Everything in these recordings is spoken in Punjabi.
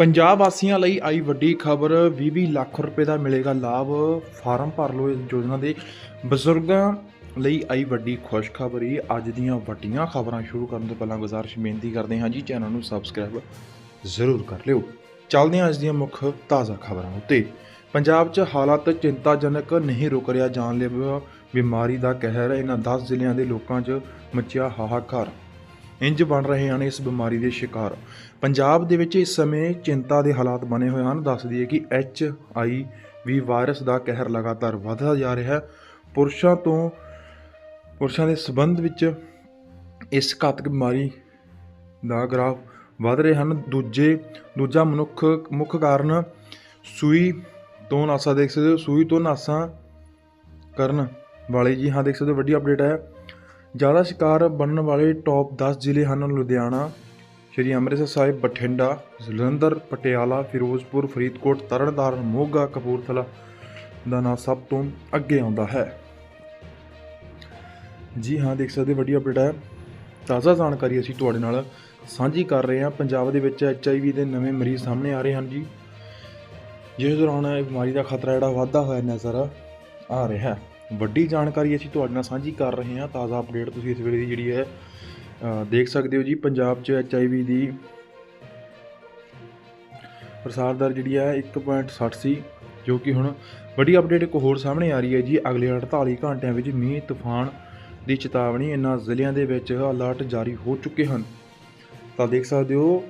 ਪੰਜਾਬ ਵਾਸੀਆਂ ਲਈ ਆਈ ਵੱਡੀ ਖਬਰ 20 ਲੱਖ ਰੁਪਏ ਦਾ ਮਿਲੇਗਾ ਲਾਭ, ਫਾਰਮ ਭਰ ਲਓ ਯੋਜਨਾ ਦੇ। ਬਜ਼ੁਰਗਾਂ ਲਈ ਆਈ ਵੱਡੀ ਖੁਸ਼ਖਬਰੀ, ਅੱਜ ਦੀਆਂ ਵੱਡੀਆਂ ਖਬਰਾਂ ਸ਼ੁਰੂ ਕਰਨ ਤੋਂ ਪਹਿਲਾਂ ਗੁਜ਼ਾਰਿਸ਼ ਬੇਨਤੀ ਕਰਦੇ ਹਾਂ ਜੀ, ਚੈਨਲ ਨੂੰ ਸਬਸਕ੍ਰਾਈਬ ਜ਼ਰੂਰ ਕਰ ਲਿਓ। ਚੱਲਦੇ ਹਾਂ ਅੱਜ ਦੀਆਂ ਮੁੱਖ ਤਾਜ਼ਾ ਖਬਰਾਂ ਉੱਤੇ। ਪੰਜਾਬ 'ਚ ਹਾਲਾਤ ਚਿੰਤਾਜਨਕ, ਨਹੀਂ ਰੁਕ ਰਿਹਾ ਜਾਨਲੇਵਾ ਬਿਮਾਰੀ ਦਾ ਕਹਿਰ, ਇਹਨਾਂ 10 ਜ਼ਿਲ੍ਹਿਆਂ ਦੇ ਲੋਕਾਂ 'ਚ ਮਚਿਆ ਹਾਹਾਕਾਰ। ਇੰਜ ਬਣ ਰਹੇ ਹਨ ਇਸ ਬਿਮਾਰੀ ਦੇ ਸ਼ਿਕਾਰ। ਪੰਜਾਬ ਦੇ ਵਿੱਚ ਇਸ ਸਮੇਂ ਚਿੰਤਾ ਦੇ ਹਾਲਾਤ ਬਣੇ ਹੋਏ ਹਨ। ਦੱਸ ਦਈਏ ਕਿ ਐਚ ਆਈ ਵੀ ਵਾਇਰਸ ਦਾ ਕਹਿਰ ਲਗਾਤਾਰ ਵਧਦਾ ਜਾ ਰਿਹਾ ਹੈ। ਪੁਰਸ਼ਾਂ ਤੋਂ, ਪੁਰਸ਼ਾਂ ਦੇ ਸਬੰਧ ਵਿੱਚ ਇਸ ਘਾਤਕ ਬਿਮਾਰੀ ਦਾ ਗ੍ਰਾਫ ਵਧ ਰਹੇ ਹਨ। ਦੂਜੇ, ਦੂਜਾ ਮਨੁੱਖ, ਮੁੱਖ ਕਾਰਨ ਸੂਈ ਤੋਂ ਨਾਸਾ ਦੇਖ ਸਕਦੇ ਹੋ। ਸੂਈ ਤੋਂ ਨਾਸਾ ਕਰਨ ਵਾਲੇ ਜੀ ਹਾਂ, ਦੇਖ ਸਕਦੇ ਹੋ। ਵੱਡੀ ਅਪਡੇਟ ਹੈ। ਜ਼ਿਆਦਾ ਸ਼ਿਕਾਰ ਬਣਨ ਵਾਲੇ ਟੌਪ 10 ਜ਼ਿਲ੍ਹੇ ਹਨ ਲੁਧਿਆਣਾ, ਸ਼੍ਰੀ ਅੰਮ੍ਰਿਤਸਰ ਸਾਹਿਬ, ਬਠਿੰਡਾ, ਜਲੰਧਰ, ਪਟਿਆਲਾ, ਫਿਰੋਜ਼ਪੁਰ, ਫਰੀਦਕੋਟ, ਤਰਨਤਾਰਨ, ਮੋਗਾ, ਕਪੂਰਥਲਾ ਦਾ ਨਾਂ ਸਭ ਤੋਂ ਅੱਗੇ ਆਉਂਦਾ ਹੈ। ਜੀ ਹਾਂ, ਦੇਖ ਸਕਦੇ ਹੋ, ਵੱਡੀ ਅਪਡੇਟ ਹੈ। ਤਾਜ਼ਾ ਜਾਣਕਾਰੀ ਅਸੀਂ ਤੁਹਾਡੇ ਨਾਲ ਸਾਂਝੀ ਕਰ ਰਹੇ ਹਾਂ। ਪੰਜਾਬ ਦੇ ਵਿੱਚ ਐਚਆਈਵੀ ਦੇ ਨਵੇਂ ਮਰੀਜ਼ ਸਾਹਮਣੇ ਆ ਰਹੇ ਹਨ ਜੀ। ਜਿਸ ਦੌਰਾਨ ਇਹ ਬਿਮਾਰੀ ਦਾ ਖਤਰਾ ਜਿਹੜਾ ਵਾਧਾ ਹੋਇਆ ਨਜ਼ਰ ਆ ਰਿਹਾ ਹੈ। ਵੱਡੀ ਜਾਣਕਾਰੀ ਅਸੀਂ ਤੁਹਾਡੇ ਨਾਲ ਸਾਂਝੀ ਕਰ ਰਹੇ ਹਾਂ, ਤਾਜ਼ਾ ਅਪਡੇਟ ਤੁਸੀਂ ਇਸ ਵੇਲੇ ਦੀ ਜਿਹੜੀ ਹੈ ਦੇਖ ਸਕਦੇ ਹੋ ਜੀ। ਪੰਜਾਬ 'ਚ ਐਚਆਈਵੀ ਦੀ ਪ੍ਰਸਾਰ ਦਰ ਜਿਹੜੀ ਹੈ 1.60 ਸੀ, ਜੋ ਕਿ ਹੁਣ ਵੱਡੀ ਅਪਡੇਟ ਇੱਕ ਹੋਰ ਸਾਹਮਣੇ ਆ ਰਹੀ ਹੈ ਜੀ। ਅਗਲੇ 48 ਘੰਟਿਆਂ ਵਿੱਚ ਮੀਂਹ, ਤੂਫਾਨ ਦੀ ਚੇਤਾਵਨੀ ਇਹਨਾਂ ਜ਼ਿਲ੍ਹਿਆਂ ਦੇ ਵਿੱਚ ਅਲਰਟ ਜਾਰੀ ਹੋ ਚੁੱਕੇ ਹਨ। ਤਾਂ ਦੇਖ ਸਕਦੇ ਹੋ,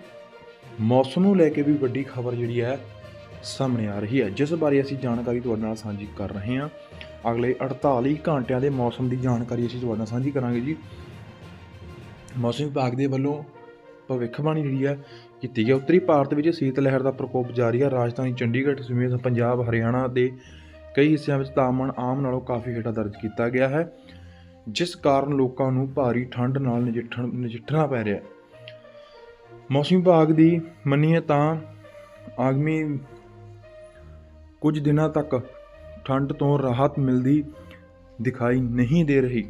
ਮੌਸਮ ਨੂੰ ਲੈ ਕੇ ਵੀ ਵੱਡੀ ਖਬਰ ਜਿਹੜੀ ਹੈ ਸਾਹਮਣੇ ਆ ਰਹੀ ਹੈ। ਜਿਸ ਬਾਰੇ ਅਸੀਂ ਜਾਣਕਾਰੀ ਤੁਹਾਡੇ ਨਾਲ ਸਾਂਝੀ ਕਰ ਰਹੇ ਹਾਂ ਅਗਲੇ 48 ਘੰਟਿਆਂ ਦੇ ਮੌਸਮ ਦੀ ਜਾਣਕਾਰੀ ਅਸੀਂ ਤੁਹਾਡੇ ਨਾਲ ਸਾਂਝੀ ਕਰਾਂਗੇ ਜੀ। ਮੌਸਮ ਵਿਭਾਗ ਦੇ ਵੱਲੋਂ ਭਵਿੱਖਬਾਣੀ ਜਿਹੜੀ ਹੈ ਕੀਤੀ ਗਈ ਉੱਤਰੀ ਭਾਰਤ ਵਿੱਚ ਸੀਤ ਲਹਿਰ ਦਾ ਪ੍ਰਕੋਪ ਜਾਰੀ ਹੈ। ਰਾਜਧਾਨੀ ਚੰਡੀਗੜ੍ਹ ਸਮੇਤ ਪੰਜਾਬ, ਹਰਿਆਣਾ ਦੇ ਕਈ ਹਿੱਸਿਆਂ ਵਿੱਚ ਤਾਪਮਾਨ ਆਮ ਨਾਲੋਂ ਕਾਫੀ ਹੇਠਾਂ ਦਰਜ ਕੀਤਾ ਗਿਆ ਹੈ, ਜਿਸ ਕਾਰਨ ਲੋਕਾਂ ਨੂੰ ਭਾਰੀ ਠੰਡ ਨਾਲ ਨਜਿੱਠਣ, ਨਜਿੱਠਣਾ ਪੈ ਰਿਹਾ ਹੈ। ਮੌਸਮ ਵਿਭਾਗ ਦੀ ਮੰਨੀਏ ਤਾਂ ਆਗਮੀ ਕੁਝ ਦਿਨਾਂ ਤੱਕ ਠੰਡ ਤੋਂ ਰਾਹਤ ਮਿਲਦੀ ਦਿਖਾਈ ਨਹੀਂ ਦੇ ਰਹੀ।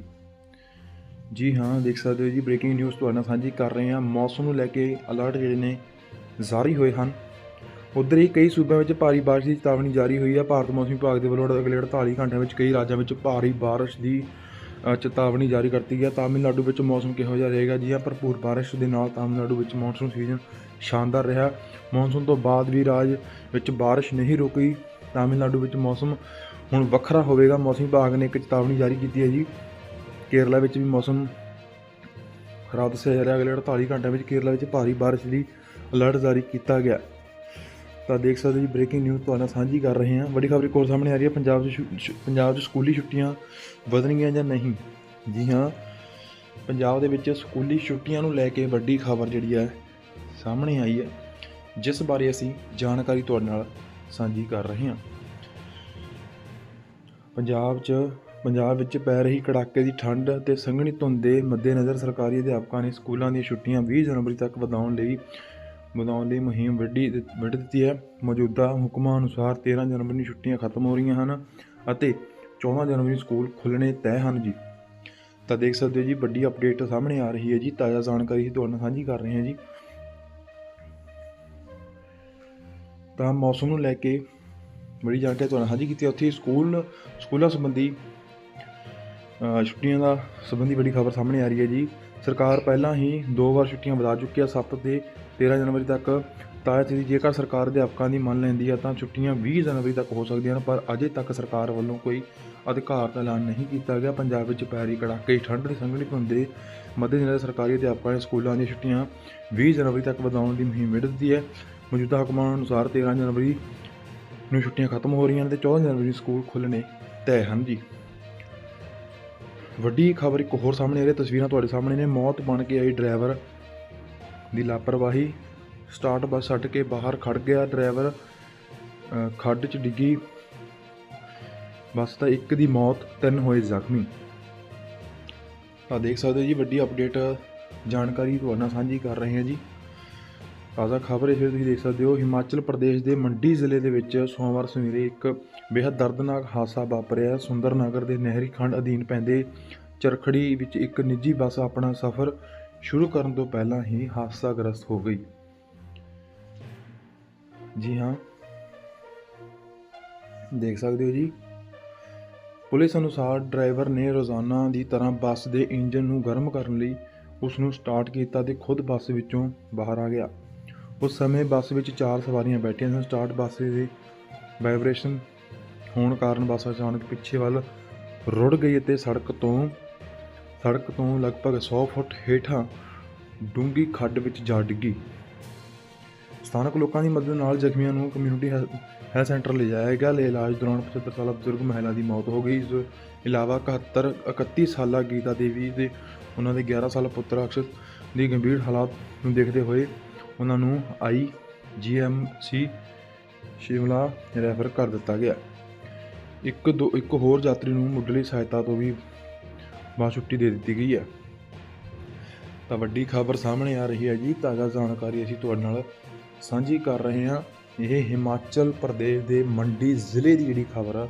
ਜੀ ਹਾਂ, ਦੇਖ ਸਕਦੇ ਹੋ ਜੀ ਬ੍ਰੇਕਿੰਗ ਨਿਊਜ਼ ਤੁਹਾਡੇ ਨਾਲ ਸਾਂਝੀ ਕਰ ਰਹੇ ਹਾਂ। ਮੌਸਮ ਨੂੰ ਲੈ ਕੇ ਅਲਰਟ ਜਿਹੜੇ ਨੇ ਜਾਰੀ ਹੋਏ ਹਨ। ਉਧਰ ਹੀ ਕਈ ਸੂਬਿਆਂ ਵਿੱਚ ਭਾਰੀ ਬਾਰਿਸ਼ ਦੀ ਚੇਤਾਵਨੀ ਜਾਰੀ ਹੋਈ ਹੈ। ਭਾਰਤ ਮੌਸਮ ਵਿਭਾਗ ਦੇ ਵੱਲੋਂ ਅਗਲੇ 48 ਘੰਟਿਆਂ ਵਿੱਚ ਕਈ ਰਾਜਾਂ ਵਿੱਚ ਭਾਰੀ ਬਾਰਿਸ਼ ਦੀ ਚੇਤਾਵਨੀ ਜਾਰੀ ਕਰਤੀ ਹੈ। ਤਾਮਿਲਨਾਡੂ ਵਿੱਚ ਮੌਸਮ ਕਿਹੋ ਜਿਹਾ ਰਹੇਗਾ? ਜੀ ਹਾਂ, ਭਰਪੂਰ ਬਾਰਿਸ਼ ਦੇ ਨਾਲ ਤਾਮਿਲਨਾਡੂ ਵਿੱਚ ਮੌਨਸੂਨ ਸੀਜ਼ਨ ਸ਼ਾਨਦਾਰ ਰਿਹਾ। ਮੌਨਸੂਨ ਤੋਂ ਬਾਅਦ ਵੀ ਰਾਜ ਵਿੱਚ ਬਾਰਿਸ਼ ਨਹੀਂ ਰੁਕੀ। ਤਾਮਿਲਨਾਡੂ ਵਿੱਚ ਮੌਸਮ ਹੁਣ ਵੱਖਰਾ ਹੋਵੇਗਾ। ਮੌਸਮ ਵਿਭਾਗ ਨੇ ਇੱਕ ਚੇਤਾਵਨੀ ਜਾਰੀ ਕੀਤੀ ਹੈ ਜੀ। ਕੇਰਲਾ ਵਿੱਚ ਵੀ ਮੌਸਮ ਖਰਾਬ ਦੱਸਿਆ ਜਾ ਰਿਹਾ। ਅਗਲੇ 48 ਘੰਟਿਆਂ ਵਿੱਚ ਕੇਰਲਾ ਵਿੱਚ ਭਾਰੀ ਬਾਰਿਸ਼ ਦੀ ਅਲਰਟ ਜਾਰੀ ਕੀਤਾ ਗਿਆ। ਤਾਂ ਦੇਖ ਸਕਦੇ ਹੋ ਜੀ ਬ੍ਰੇਕਿੰਗ ਨਿਊਜ਼ ਤੁਹਾਡੇ ਨਾਲ ਸਾਂਝੀ ਕਰ ਰਹੇ ਹਾਂ। ਵੱਡੀ ਖਬਰ ਇੱਕ ਹੋਰ ਸਾਹਮਣੇ ਆ ਰਹੀ ਹੈ। ਪੰਜਾਬ 'ਚ ਪੰਜਾਬ 'ਚ ਸਕੂਲੀ ਛੁੱਟੀਆਂ ਵਧਣਗੀਆਂ ਜਾਂ ਨਹੀਂ? ਜੀ ਹਾਂ, ਪੰਜਾਬ ਦੇ ਵਿੱਚ ਸਕੂਲੀ ਛੁੱਟੀਆਂ ਨੂੰ ਲੈ ਕੇ ਵੱਡੀ ਖਬਰ ਜਿਹੜੀ ਹੈ ਸਾਹਮਣੇ ਆਈ ਹੈ। ਜਿਸ ਬਾਰੇ ਅਸੀਂ ਜਾਣਕਾਰੀ ਤੁਹਾਡੇ ਨਾਲ ਸਾਂਝੀ ਕਰ ਰਹੇ ਹਾਂ। ਪੰਜਾਬ 'ਚ, ਪੰਜਾਬ ਵਿੱਚ ਪੈ ਰਹੀ ਕੜਾਕੇ ਦੀ ਠੰਡ ਤੇ ਸੰਘਣੀ ਧੁੰਦ ਦੇ ਮੱਦੇਨਜ਼ਰ ਸਰਕਾਰੀ ਅਧਿਆਪਕਾਂ ਨੇ ਸਕੂਲਾਂ ਦੀਆਂ ਛੁੱਟੀਆਂ 20 ਜਨਵਰੀ ਤੱਕ ਵਧਾਉਣ ਲਈ ਵਧਾਉਣ ਲਈ ਮੁਹਿੰਮ ਵਿੱਢੀ ਵੱਢ ਦਿੱਤੀ ਹੈ। ਮੌਜੂਦਾ ਹੁਕਮਾਂ ਅਨੁਸਾਰ 13 ਜਨਵਰੀ ਨੂੰ ਛੁੱਟੀਆਂ ਖਤਮ ਹੋ ਰਹੀਆਂ ਹਨ ਅਤੇ 14 ਜਨਵਰੀ ਨੂੰ ਸਕੂਲ ਖੁੱਲ੍ਹਣੇ ਤੈਅ ਹਨ ਜੀ। ਤਾਂ ਦੇਖ ਸਕਦੇ ਹੋ ਜੀ, ਵੱਡੀ ਅਪਡੇਟ ਸਾਹਮਣੇ ਆ ਰਹੀ ਹੈ ਜੀ। ਤਾਜ਼ਾ ਜਾਣਕਾਰੀ ਅਸੀਂ ਤੁਹਾਨੂੰ ਸਾਂਝੀ ਕਰ ਰਹੇ ਹਾਂ ਜੀ। ਤਾਂ ਮੌਸਮ ਨੂੰ ਲੈ ਕੇ ਬੜੀ ਜਾਣਕਾਰੀ ਤੁਹਾਡੇ ਸਾਂਝੀ ਕੀਤੀ ਹੈ। ਉੱਥੇ ਸਕੂਲ, ਸਕੂਲਾਂ ਸੰਬੰਧੀ ਛੁੱਟੀਆਂ ਦਾ ਸੰਬੰਧੀ ਬੜੀ ਖਬਰ ਸਾਹਮਣੇ ਆ ਰਹੀ ਹੈ ਜੀ। ਸਰਕਾਰ ਪਹਿਲਾਂ ਹੀ ਦੋ ਵਾਰ ਛੁੱਟੀਆਂ ਵਧਾ ਚੁੱਕੀ ਹੈ। 7 ਤੇ 13 ਜਨਵਰੀ ਤੱਕ ਤਾਂ ਜੀ ਜੇਕਰ ਸਰਕਾਰ ਅਧਿਆਪਕਾਂ ਦੀ ਮੰਨ ਲੈਂਦੀ ਹੈ ਤਾਂ ਛੁੱਟੀਆਂ 20 ਜਨਵਰੀ ਤੱਕ ਹੋ ਸਕਦੀਆਂ ਹਨ, ਪਰ ਅਜੇ ਤੱਕ ਸਰਕਾਰ ਵੱਲੋਂ ਕੋਈ ਅਧਿਕਾਰ ਦਾ ਐਲਾਨ ਨਹੀਂ ਕੀਤਾ ਗਿਆ। ਪੰਜਾਬ ਵਿੱਚ ਪੈਰੀ ਕੜਾਕੇ, ਠੰਡ ਦੇ ਸੰਘਣੀ ਹੁੰਦੇ ਦੇ ਮੱਦੇਨਜ਼ਰ ਸਰਕਾਰੀ ਅਧਿਆਪਕਾਂ ਨੇ ਸਕੂਲਾਂ ਦੀਆਂ ਛੁੱਟੀਆਂ 20 ਜਨਵਰੀ ਤੱਕ ਵਧਾਉਣ ਦੀ ਮੁਹਿੰਮ ਵਿੱਢ ਦਿੱਤੀ ਹੈ। ਮੌਜੂਦਾ ਹੁਕਮਾਂ ਅਨੁਸਾਰ 13 ਜਨਵਰੀ ਨੂੰ ਛੁੱਟੀਆਂ ਖਤਮ ਹੋ ਰਹੀਆਂ ਨੇ ਤੇ 14 ਜਨਵਰੀ ਨੂੰ ਸਕੂਲ ਖੁੱਲ੍ਹਣੇ ਤੈਅ ਹਨ ਜੀ। ਵੱਡੀ ਖਬਰ ਇੱਕ ਹੋਰ ਸਾਹਮਣੇ ਆ ਰਹੀ ਹੈ, ਤਸਵੀਰਾਂ ਤੁਹਾਡੇ ਸਾਹਮਣੇ ਨੇ। ਮੌਤ ਬਣ ਕੇ ਆਈ ਡਰਾਈਵਰ ਦੀ ਲਾਪਰਵਾਹੀ। ਸਟਾਰਟ ਬੱਸ ਛੱਡ ਕੇ ਬਾਹਰ ਖੜ ਗਿਆ ਡਰਾਈਵਰ। ਖੱਡ 'ਚ ਡਿੱਗੀ। ਬੱਸ ਤਾਂ ਇੱਕ ਦੀ ਮੌਤ, ਤਿੰਨ ਹੋਏ ਜ਼ਖਮੀ। ਤਾਂ ਦੇਖ ਸਕਦੇ ਹੋ ਜੀ, ਵੱਡੀ ਅਪਡੇਟ ਜਾਣਕਾਰੀ ਤੁਹਾਡੇ ਨਾਲ ਸਾਂਝੀ ਕਰ ਰਹੇ ਹਾਂ ਜੀ। ਤਾਜ਼ਾ ਖਬਰ ਇਸ ਵੇਲੇ ਤੁਸੀਂ ਦੇਖ ਸਕਦੇ ਹੋ, ਹਿਮਾਚਲ ਪ੍ਰਦੇਸ਼ ਦੇ ਮੰਡੀ ਜ਼ਿਲ੍ਹੇ ਦੇ ਵਿੱਚ ਸੋਮਵਾਰ ਸਵੇਰੇ ਇੱਕ ਬੇहद ਦਰਦਨਾਕ ਹਾਦਸਾ ਵਾਪਰਿਆ। ਸੁੰਦਰਨਗਰ ਦੇ ਨਹਿਰੀ ਖੰਡ ਅਧੀਨ ਪੈਂਦੇ ਚਰਖੜੀ ਵਿੱਚ ਇੱਕ ਨਿੱਜੀ ਬੱਸ ਆਪਣਾ ਸਫ਼ਰ ਸ਼ੁਰੂ ਕਰਨ ਤੋਂ ਪਹਿਲਾਂ ਹੀ ਹਾਦਸਾਗ੍ਰਸਤ ਹੋ ਗਈ। ਜੀ ਹਾਂ। ਦੇਖ ਸਕਦੇ ਹੋ ਜੀ। ਪੁਲਿਸ ਅਨੁਸਾਰ ਡਰਾਈਵਰ ਨੇ ਰੋਜ਼ਾਨਾ ਦੀ ਤਰ੍ਹਾਂ ਬੱਸ ਦੇ ਇੰਜਨ ਨੂੰ ਗਰਮ ਕਰਨ ਲਈ ਉਸ ਨੂੰ ਸਟਾਰਟ ਕੀਤਾ ਤੇ ਖੁਦ ਬੱਸ ਵਿੱਚੋਂ ਬਾਹਰ ਆ ਗਿਆ। ਉਸ ਸਮੇਂ ਬੱਸ ਵਿੱਚ ਚਾਰ ਸਵਾਰੀਆਂ ਬੈਠੀਆਂ ਸਨ। ਸਟਾਰਟ ਬੱਸ ਦੀ ਵਾਈਬ੍ਰੇਸ਼ਨ ਹੋਣ ਕਾਰਨ ਬੱਸ ਅਚਾਨਕ ਪਿੱਛੇ ਵੱਲ ਰੁੜ ਗਈ ਅਤੇ ਸੜਕ ਤੋਂ ਸੜਕ ਤੋਂ ਲਗਭਗ 100 ਫੁੱਟ ਹੇਠਾਂ ਡੂੰਗੀ ਖੱਡ ਵਿੱਚ ਜਾ ਡਿੱਗੀ। ਸਥਾਨਕ ਲੋਕਾਂ ਦੀ ਮਦਦ ਨਾਲ ਜ਼ਖਮੀਆਂ ਨੂੰ ਕਮਿਊਨਿਟੀ ਹੈਲਥ ਸੈਂਟਰ ਲਿਜਾਇਆ ਗਿਆ। ਲੈ ਇਲਾਜ ਦੌਰਾਨ 75 ਸਾਲਾ ਬਜ਼ੁਰਗ ਮਹਿਲਾ ਦੀ ਮੌਤ ਹੋ ਗਈ। ਇਸ ਤੋਂ ਇਲਾਵਾ 71 31 ਸਾਲਾ ਗੀਤਾ ਦੇਵੀ ਤੇ ਉਹਨਾਂ ਦੇ 11 ਸਾਲਾ ਪੁੱਤਰ ਅਕਸ਼ਤ ਦੀ ਗੰਭੀਰ ਹਾਲਾਤ ਨੂੰ ਦੇਖਦੇ ਹੋਏ ਉਹਨਾਂ ਨੂੰ ਆਈ ਜੀਐਮਸੀ ਸ਼ਿਮਲਾ ਰੈਫਰ ਕਰ ਦਿੱਤਾ ਗਿਆ। ਇੱਕ ਦੋ, ਇੱਕ ਹੋਰ ਯਾਤਰੀ ਨੂੰ ਮੁੱਢਲੀ ਸਹਾਇਤਾ ਤੋਂ ਵੀ ਬਾਅਦ ਛੁੱਟੀ ਦੇ ਦਿੱਤੀ ਗਈ ਹੈ। ਤਾਂ ਵੱਡੀ ਖਬਰ ਸਾਹਮਣੇ ਆ ਰਹੀ ਹੈ ਜੀ। ਤਾਜ਼ਾ ਜਾਣਕਾਰੀ ਅਸੀਂ ਤੁਹਾਡੇ ਨਾਲ ਸਾਂਝੀ ਕਰ ਰਹੇ ਹਾਂ। ਇਹ ਹਿਮਾਚਲ ਪ੍ਰਦੇਸ਼ ਦੇ ਮੰਡੀ ਜ਼ਿਲ੍ਹੇ ਦੀ ਜਿਹੜੀ ਖਬਰ ਆ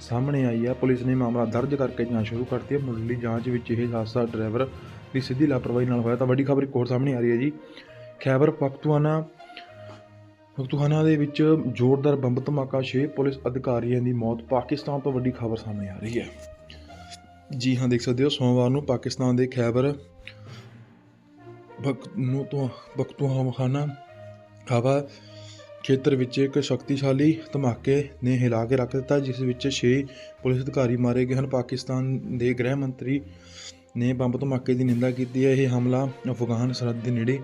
ਸਾਹਮਣੇ ਆਈ ਹੈ। ਪੁਲਿਸ ਨੇ ਮਾਮਲਾ ਦਰਜ ਕਰਕੇ ਜਾਂਚ ਸ਼ੁਰੂ ਕਰਤੀ ਹੈ। ਮੁੱਢਲੀ ਜਾਂਚ ਵਿੱਚ ਇਹ ਹਾਦਸਾ ਡਰਾਈਵਰ ਦੀ ਸਿੱਧੀ ਲਾਪਰਵਾਹੀ ਨਾਲ ਹੋਇਆ। ਤਾਂ ਵੱਡੀ ਖਬਰ ਇੱਕ ਹੋਰ ਸਾਹਮਣੇ ਆ ਰਹੀ ਹੈ ਜੀ। ਖੈਬਰ ਪਖਤੂਆਨਾ ਪਖਤੂਆਨਾ ਦੇ ਵਿੱਚ ਜ਼ੋਰਦਾਰ ਬੰਬ ਧਮਾਕਾ 6 ਪੁਲਿਸ ਅਧਿਕਾਰੀਆਂ ਦੀ ਮੌਤ। ਪਾਕਿਸਤਾਨ ਤੋਂ ਵੱਡੀ ਖਬਰ ਸਾਹਮਣੇ ਆ ਰਹੀ ਹੈ। ਜੀ ਹਾਂ, ਦੇਖ ਸਕਦੇ ਹੋ, ਸੋਮਵਾਰ ਨੂੰ ਪਾਕਿਸਤਾਨ ਦੇ ਖੈਬਰ ਬਖਤੂ ਤੋਂ ਬਖਤੂਆਨਾ ਹਵਾ ਖੇਤਰ ਵਿੱਚ ਇੱਕ ਸ਼ਕਤੀਸ਼ਾਲੀ ਧਮਾਕੇ ਨੇ ਹਿਲਾ ਕੇ ਰੱਖ ਦਿੱਤਾ, ਜਿਸ ਵਿੱਚ 6 ਪੁਲਿਸ ਅਧਿਕਾਰੀ ਮਾਰੇ ਗਏ ਹਨ। ਪਾਕਿਸਤਾਨ ਦੇ ਗ੍ਰਹਿ ਮੰਤਰੀ ਨੇ ਬੰਬ ਧਮਾਕੇ ਦੀ ਨਿੰਦਾ ਕੀਤੀ ਹੈ। ਇਹ ਹਮਲਾ ਅਫਗਾਨ ਸਰਹੱਦ ਦੇ ਨੇੜੇ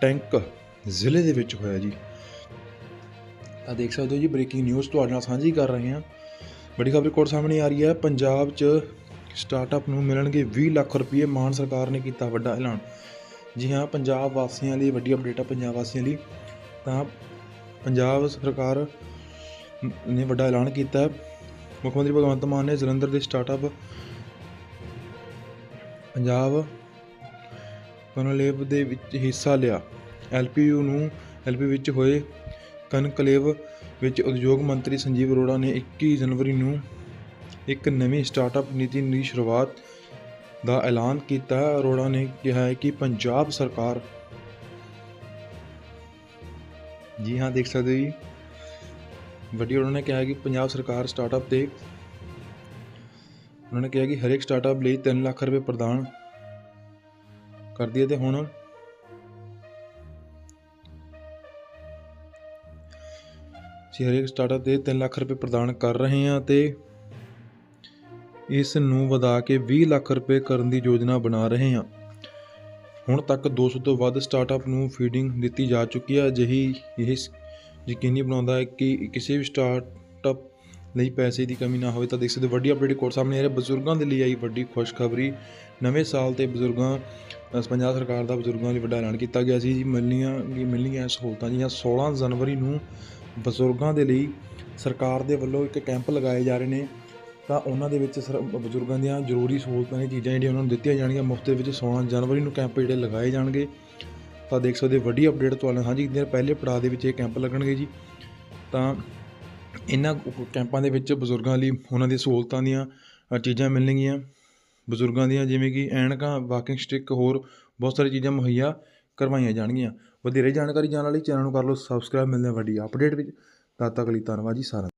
ਟੈਂਕ ਜ਼ਿਲ੍ਹੇ ਦੇ ਵਿੱਚ ਹੋਇਆ ਜੀ। ਤਾਂ ਦੇਖ ਸਕਦੇ ਹੋ ਜੀ ਬ੍ਰੇਕਿੰਗ ਨਿਊਜ਼ ਤੁਹਾਡੇ ਨਾਲ ਸਾਂਝੀ ਕਰ ਰਹੇ ਹਾਂ। ਬੜੀ ਖਬਰ ਕੋਲ ਸਾਹਮਣੇ ਆ ਰਹੀ ਹੈ, ਪੰਜਾਬ 'ਚ ਸਟਾਰਟਅਪ ਨੂੰ ਮਿਲਣਗੇ 20 ਲੱਖ ਰੁਪਏ, ਮਾਨ ਸਰਕਾਰ ਨੇ ਕੀਤਾ ਵੱਡਾ ਐਲਾਨ। ਜੀ ਹਾਂ, ਪੰਜਾਬ ਵਾਸੀਆਂ ਲਈ ਵੱਡੀ ਅਪਡੇਟ ਆ ਪੰਜਾਬ ਵਾਸੀਆਂ ਲਈ। ਤਾਂ ਪੰਜਾਬ ਸਰਕਾਰ ਨੇ ਵੱਡਾ ਐਲਾਨ ਕੀਤਾ ਹੈ। ਮੁੱਖ ਮੰਤਰੀ ਭਗਵੰਤ ਮਾਨ ਨੇ ਜਲੰਧਰ ਦੇ ਸਟਾਰਟਅਪ ਪੰਜਾਬ ਕਨਕਲੇਵ ਦੇ ਵਿੱਚ ਹਿੱਸਾ ਲਿਆ। ਐਲਪੀਯੂ ਨੂੰ ਐਲਪੀ ਵਿੱਚ ਹੋਏ ਕਨਕਲੇਵ ਵਿੱਚ ਉਦਯੋਗ ਮੰਤਰੀ ਸੰਜੀਵ ਅਰੋੜਾ ਨੇ 21 ਜਨਵਰੀ ਨੂੰ ਇੱਕ ਨਵੀਂ ਸਟਾਰਟਅਪ ਨੀਤੀ ਦੀ ਸ਼ੁਰੂਆਤ ਦਾ ਐਲਾਨ ਕੀਤਾ। ਹੈ ਅਰੋੜਾ ਨੇ ਕਿਹਾ ਹੈ ਕਿ ਪੰਜਾਬ ਸਰਕਾਰ ਜੀ ਹਾਂ, ਦੇਖ ਸਕਦੇ ਹੋ ਜੀ। ਵੱਡੀ ਉਹਨਾਂ ਨੇ ਕਿਹਾ ਕਿ ਪੰਜਾਬ ਸਰਕਾਰ ਸਟਾਰਟਅਪ ਤੇ, ਉਹਨਾਂ ਨੇ ਕਿਹਾ ਕਿ ਹਰੇਕ ਸਟਾਰਟਅਪ ਲਈ 3 ਲੱਖ ਰੁਪਏ ਪ੍ਰਦਾਨ ਕਰਦੀ ਹੈ ਤੇ ਹੁਣ ਅਸੀਂ ਹਰੇਕ ਸਟਾਰਟਅਪ ਤੇ 3 ਲੱਖ ਰੁਪਏ ਪ੍ਰਦਾਨ ਕਰ ਰਹੇ ਹਾਂ ਤੇ ਇਸ ਨੂੰ ਵਧਾ ਕੇ 20 ਲੱਖ ਰੁਪਏ ਕਰਨ ਦੀ ਯੋਜਨਾ ਬਣਾ ਰਹੇ ਹਾਂ। ਹੁਣ ਤੱਕ 200 ਤੋਂ ਵੱਧ ਸਟਾਰਟਅਪ ਨੂੰ ਫੀਡਿੰਗ ਦਿੱਤੀ ਜਾ ਚੁੱਕੀ ਹੈ। ਅਜਿਹੀ ਇਹ ਯਕੀਨੀ ਬਣਾਉਂਦਾ ਹੈ ਕਿ ਕਿਸੇ ਵੀ ਸਟਾਰਟ ਲਈ ਪੈਸੇ ਦੀ ਕਮੀ ਨਾ ਹੋਵੇ ਤਾਂ ਦੇਖ ਸਕਦੇ ਹੋ ਵੱਡੀ ਅਪਡੇਟ ਕੋਲ ਸਾਹਮਣੇ ਆ ਰਿਹਾ। ਬਜ਼ੁਰਗਾਂ ਦੇ ਲਈ ਆਈ ਵੱਡੀ ਖੁਸ਼ਖਬਰੀ। ਨਵੇਂ ਸਾਲ ਤੇ ਬਜ਼ੁਰਗਾਂ ਪੰਜਾਬ ਸਰਕਾਰ ਦਾ ਬਜ਼ੁਰਗਾਂ ਲਈ ਵੱਡਾ ਐਲਾਨ ਕੀਤਾ ਗਿਆ ਸੀ ਜੀ। ਮਿਲਣੀਆਂ ਵੀ ਮਿਲਣਗੀਆਂ ਸਹੂਲਤਾਂ ਜੀਆਂ 16 ਜਨਵਰੀ ਨੂੰ ਬਜ਼ੁਰਗਾਂ ਦੇ ਲਈ ਸਰਕਾਰ ਦੇ ਵੱਲੋਂ ਇੱਕ ਕੈਂਪ ਲਗਾਏ ਜਾ ਰਹੇ ਨੇ। ਤਾਂ ਉਹਨਾਂ ਦੇ ਵਿੱਚ ਸਰ, ਬਜ਼ੁਰਗਾਂ ਦੀਆਂ ਜ਼ਰੂਰੀ ਸਹੂਲਤਾਂ ਦੀਆਂ ਚੀਜ਼ਾਂ ਜਿਹੜੀਆਂ ਉਹਨਾਂ ਨੂੰ ਦਿੱਤੀਆਂ ਜਾਣਗੀਆਂ। ਮੁਫਤ ਦੇ ਵਿੱਚ 16 ਜਨਵਰੀ ਨੂੰ ਕੈਂਪ ਜਿਹੜੇ ਲਗਾਏ ਜਾਣਗੇ। ਤਾਂ ਦੇਖ ਸਕਦੇ ਹੋ ਵੱਡੀ ਅਪਡੇਟ ਤੁਹਾਨੂੰ ਹਾਂਜੀ ਦਿਨ ਪਹਿਲੇ ਪੜਾਅ ਦੇ ਵਿੱਚ ਇਹ ਕੈਂਪ ਲੱਗਣਗੇ ਜੀ। ਤਾਂ ਇਹਨਾਂ ਕੈਂਪਾਂ ਦੇ ਵਿੱਚ ਬਜ਼ੁਰਗਾਂ ਲਈ ਉਹਨਾਂ ਦੀਆਂ ਸਹੂਲਤਾਂ ਦੀਆਂ ਚੀਜ਼ਾਂ ਮਿਲਣਗੀਆਂ। ਬਜ਼ੁਰਗਾਂ ਦੀਆਂ ਜਿਵੇਂ ਕਿ ਐਨਕਾਂ, ਵਾਕਿੰਗ ਸਟਿੱਕ, ਹੋਰ ਬਹੁਤ ਸਾਰੀਆਂ ਚੀਜ਼ਾਂ ਮੁਹੱਈਆ ਕਰਵਾਈਆਂ ਜਾਣਗੀਆਂ। ਵਧੇਰੇ ਜਾਣਕਾਰੀ ਜਾਣ ਵਾਲੀ ਚੈਨਲ ਨੂੰ ਕਰ ਲਓ ਸਬਸਕ੍ਰਾਈਬ ਮਿਲਦੇ ਹਾਂ ਵੱਡੀ ਅਪਡੇਟ ਵਿੱਚ। ਤਦ ਤੱਕ ਲਈ ਧੰਨਵਾਦ ਜੀ ਸਾਰਿਆਂ ਦਾ।